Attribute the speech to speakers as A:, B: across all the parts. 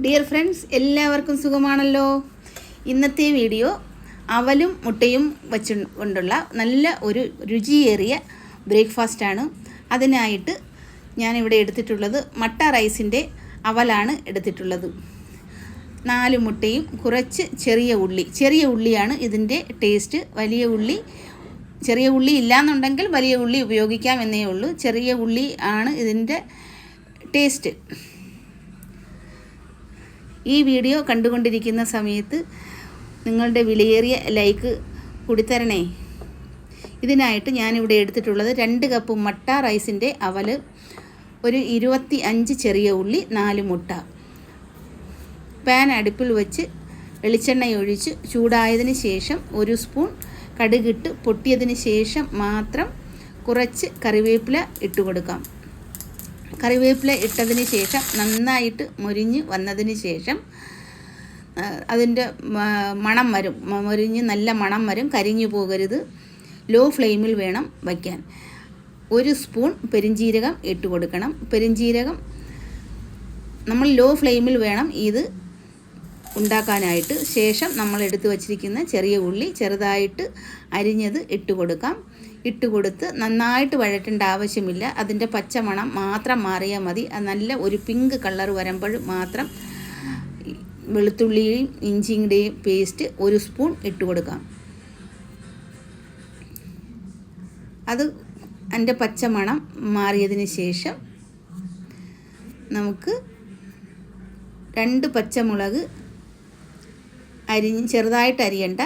A: Dear friends എല്ലാവർക്കും സുഖമാണല്ലോ. ഇന്നത്തെ വീഡിയോ അവലും മുട്ടയും വച്ച് കൊണ്ടുള്ള നല്ല ഒരു രുചിയേറിയ ബ്രേക്ക്ഫാസ്റ്റാണ് അതിനായിട്ട് ഞാനിവിടെ എടുത്തിട്ടുള്ളത് മട്ട റൈസിന്റെ അവലാണ് എടുത്തിട്ടുള്ളത്. നാല് മുട്ടയും കുറച്ച് ചെറിയ ഉള്ളി. ചെറിയ ഉള്ളിയാണ് ഇതിന്റെ ടേസ്റ്റ് വലിയ ഉള്ളി ചെറിയ ഉള്ളി ഇല്ലാന്നുണ്ടെങ്കിൽ വലിയ ഉള്ളി ഉപയോഗിക്കാം എന്നേ ഉള്ളൂ. ചെറിയ ഉള്ളി ആണ് ഇതിന്റെ ടേസ്റ്റ് ഈ വീഡിയോ കണ്ടുകൊണ്ടിരിക്കുന്ന സമയത്ത് നിങ്ങളുടെ വിലയേറിയ ലൈക്ക് കൂടിത്തരണേ. ഇതിനായിട്ട് ഞാനിവിടെ എടുത്തിട്ടുള്ളത് രണ്ട് കപ്പ് മട്ട റൈസിന്റെ അവൽ ഒരു ഇരുപത്തി അഞ്ച് ചെറിയ ഉള്ളി നാല് മുട്ട. പാൻ അടുപ്പിൽ വെച്ച് വെളിച്ചെണ്ണ ഒഴിച്ച് ചൂടായതിന് ശേഷം ഒരു സ്പൂൺ കടുകിട്ട് പൊട്ടിയതിന് ശേഷം മാത്രം കുറച്ച് കറിവേപ്പില ഇട്ട് കൊടുക്കാം. കറിവേപ്പില ഇട്ടതിന് ശേഷം നന്നായിട്ട് മുരിഞ്ഞ് വന്നതിന് ശേഷം അതിന്റെ മണം വരും. മുരിഞ്ഞ് നല്ല മണം വരും. കരിഞ്ഞു പോകരുത്. ലോ ഫ്ലെയിമിൽ വേണം വയ്ക്കാൻ. ഒരു സ്പൂൺ പെരിഞ്ജീരകം ഇട്ട് കൊടുക്കണം. പെരിഞ്ജീരകം നമ്മൾ ലോ ഫ്ലെയിമിൽ വേണം ഇത് ഉണ്ടാക്കാനായിട്ട്. ശേഷം നമ്മൾ എടുത്തു വച്ചിരിക്കുന്ന ചെറിയ ഉള്ളി ചെറുതായിട്ട് അരിഞ്ഞത് ഇട്ട് കൊടുക്കാം. ഇട്ട് കൊടുത്ത് നന്നായിട്ട് വഴറ്റേണ്ട ആവശ്യമില്ല. അതിന്റെ പച്ചമണം മാത്രം മാറിയാൽ മതി. നല്ല ഒരു പിങ്ക് കളർ വരുമ്പോൾ മാത്രം വെളുത്തുള്ളിയും ഇഞ്ചിയുടെയും പേസ്റ്റ് ഒരു സ്പൂൺ ഇട്ട് കൊടുക്കാം അത് അതിന്റെ പച്ചമണം മാറിയതിന് ശേഷം നമുക്ക് രണ്ട് പച്ചമുളക് അരിഞ്ഞ് ചെറുതായിട്ട് അരിയണ്ട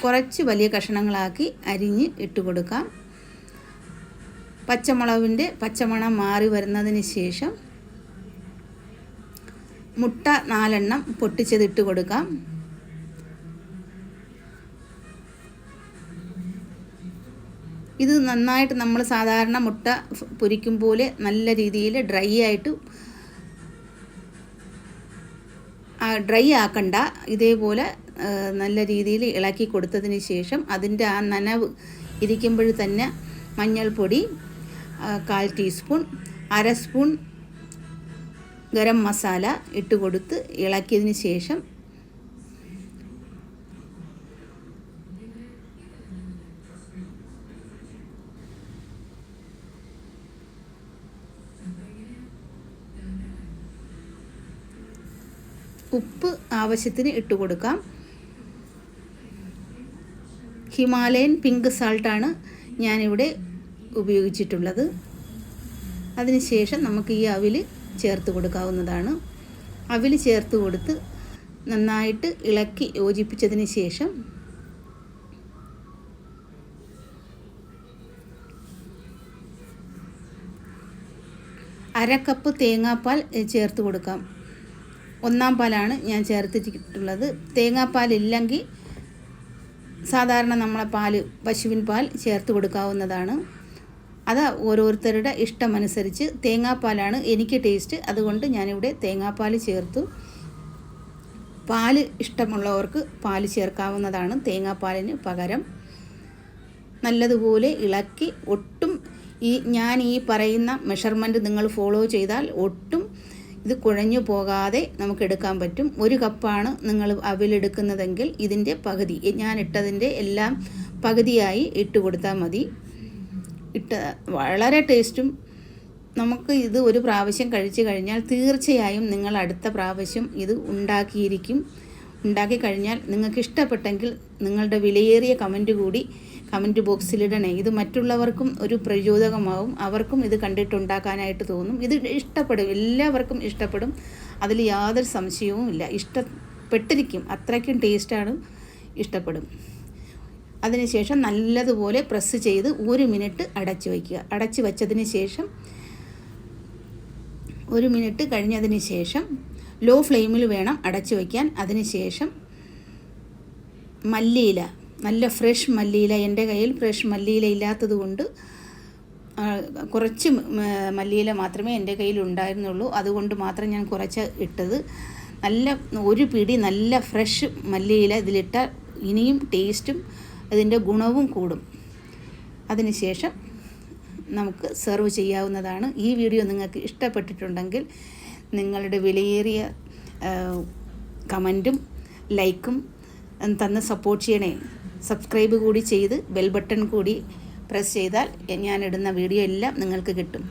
A: കുറച്ച് വലിയ കഷണങ്ങളാക്കി അരിഞ്ഞ് ഇട്ട് കൊടുക്കാം. പച്ചമുളകിന്റെ പച്ചമണം മാറി വരുന്നതിന് ശേഷം മുട്ട നാലെണ്ണം പൊട്ടിച്ചതിട്ട് കൊടുക്കാം. ഇത് നന്നായിട്ട് നമ്മൾ സാധാരണ മുട്ട പൊരിക്കും പോലെ നല്ല രീതിയിൽ ഡ്രൈ ആയിട്ട് ഡ്രൈ ആക്കണ്ട. ഇതേപോലെ നല്ല രീതിയിൽ ഇളക്കി കൊടുത്തതിന് ശേഷം അതിന്റെ ആ നനവ് ഇരിക്കുമ്പോൾ തന്നെ മഞ്ഞൾപ്പൊടി കാൽ ടീസ്പൂൺ അര സ്പൂൺ ഗരം മസാല ഇട്ട് കൊടുത്ത് ഇളക്കിയതിന് ശേഷം ഉപ്പ് ആവശ്യത്തിന് ഇട്ട് കൊടുക്കാം. ഹിമാലയൻ പിങ്ക് സാൾട്ടാണ് ഞാനിവിടെ ഉപയോഗിച്ചിട്ടുള്ളത്. അതിനുശേഷം നമുക്ക് ഈ അവിൽ ചേർത്ത് കൊടുക്കാവുന്നതാണ്. അവിൽ ചേർത്ത് കൊടുത്ത് നന്നായിട്ട് ഇളക്കി യോജിപ്പിച്ചതിന് ശേഷം അര കപ്പ് തേങ്ങാപ്പാൽ ചേർത്ത് കൊടുക്കാം. ഒന്നാം പാലാണ് ഞാൻ ചേർത്തിട്ടുള്ളത്. തേങ്ങാപ്പാലില്ലെങ്കിൽ സാധാരണ നമ്മളെ പാൽ പശുവിൻ പാൽ ചേർത്ത് കൊടുക്കാവുന്നതാണ്. അത് ഓരോരുത്തരുടെ ഇഷ്ടമനുസരിച്ച് തേങ്ങാപ്പാലാണ് എനിക്ക് ടേസ്റ്റ്. അതുകൊണ്ട് ഞാനിവിടെ തേങ്ങാപ്പാൽ ചേർത്തു. പാൽ ഇഷ്ടമുള്ളവർക്ക് പാൽ ചേർക്കാവുന്നതാണ് തേങ്ങാപ്പാലിന് പകരം. നല്ലതുപോലെ ഇളക്കി ഒട്ടും ഈ ഞാൻ ഈ പറയുന്ന മെഷർമെന്റ് നിങ്ങൾ ഫോളോ ചെയ്താൽ ഒട്ടും ഇത് കുഴഞ്ഞു പോകാതെ നമുക്ക് എടുക്കാൻ പറ്റും. ഒരു കപ്പാണ് നിങ്ങൾ അവിലെടുക്കുന്നതെങ്കിൽ ഇതിന്റെ പകുതി ഞാൻ ഇട്ടതിന്റെ എല്ലാം പകുതിയായി ഇട്ട് കൊടുത്താൽ മതി. ഇട്ട് വളരെ ടേസ്റ്റും നമുക്ക് ഇത് ഒരു പ്രാവശ്യം കഴിച്ചു കഴിഞ്ഞാൽ തീർച്ചയായും നിങ്ങൾ അടുത്ത പ്രാവശ്യം ഇത് ഉണ്ടാക്കിയിരിക്കും. ഉണ്ടാക്കി കഴിഞ്ഞാൽ നിങ്ങൾക്ക് ഇഷ്ടപ്പെട്ടെങ്കിൽ നിങ്ങളുടെ വിലയേറിയ കമന്റ് കൂടി കമന്റ് ബോക്സിലിടണേ. ഇത് മറ്റുള്ളവർക്കും ഒരു പ്രചോദകമാവും. അവർക്കും ഇത് കണ്ടിട്ടുണ്ടാക്കാനായിട്ട് തോന്നും. ഇത് ഇഷ്ടപ്പെടും. എല്ലാവർക്കും ഇഷ്ടപ്പെടും. അതിൽ യാതൊരു സംശയവും ഇല്ല. ഇഷ്ടപ്പെട്ടിരിക്കും. അത്രയ്ക്കും ടേസ്റ്റാണ്. ഇഷ്ടപ്പെടും. അതിനുശേഷം നല്ലതുപോലെ പ്രസ് ചെയ്ത് ഒരു മിനിറ്റ് അടച്ചു വയ്ക്കുക. അടച്ചു വച്ചതിന് ശേഷം ഒരു മിനിറ്റ് കഴിഞ്ഞതിന് ശേഷം ലോ ഫ്ലെയിമിൽ വേണം അടച്ചു വയ്ക്കാൻ. അതിന് ശേഷം മല്ലിയില നല്ല ഫ്രഷ് മല്ലിയില എന്റെ കയ്യിൽ ഫ്രഷ് മല്ലിയില ഇല്ലാത്തത് കൊണ്ട് കുറച്ച് മല്ലിയില മാത്രമേ എന്റെ കയ്യിൽ ഉണ്ടായിരുന്നുള്ളൂ. അതുകൊണ്ട് മാത്രം ഞാൻ കുറച്ച് ഇട്ടത്. നല്ല ഒരു പിടി നല്ല ഫ്രഷ് മല്ലിയില ഇതിലിട്ട ഇനിയും ടേസ്റ്റും അതിന്റെ ഗുണവും കൂടും. അതിനുശേഷം നമുക്ക് സെർവ് ചെയ്യാവുന്നതാണ്. ഈ വീഡിയോ നിങ്ങൾക്ക് ഇഷ്ടപ്പെട്ടിട്ടുണ്ടെങ്കിൽ നിങ്ങളുടെ വിലയേറിയ കമന്റും ലൈക്കും തന്ന് സപ്പോർട്ട് ചെയ്യണേ. സബ്സ്ക്രൈബ് കൂടി ചെയ്ത് ബെൽ ബട്ടൺ കൂടി പ്രസ് ചെയ്താൽ ഞാനിടുന്ന വീഡിയോ എല്ലാം നിങ്ങൾക്ക് കിട്ടും.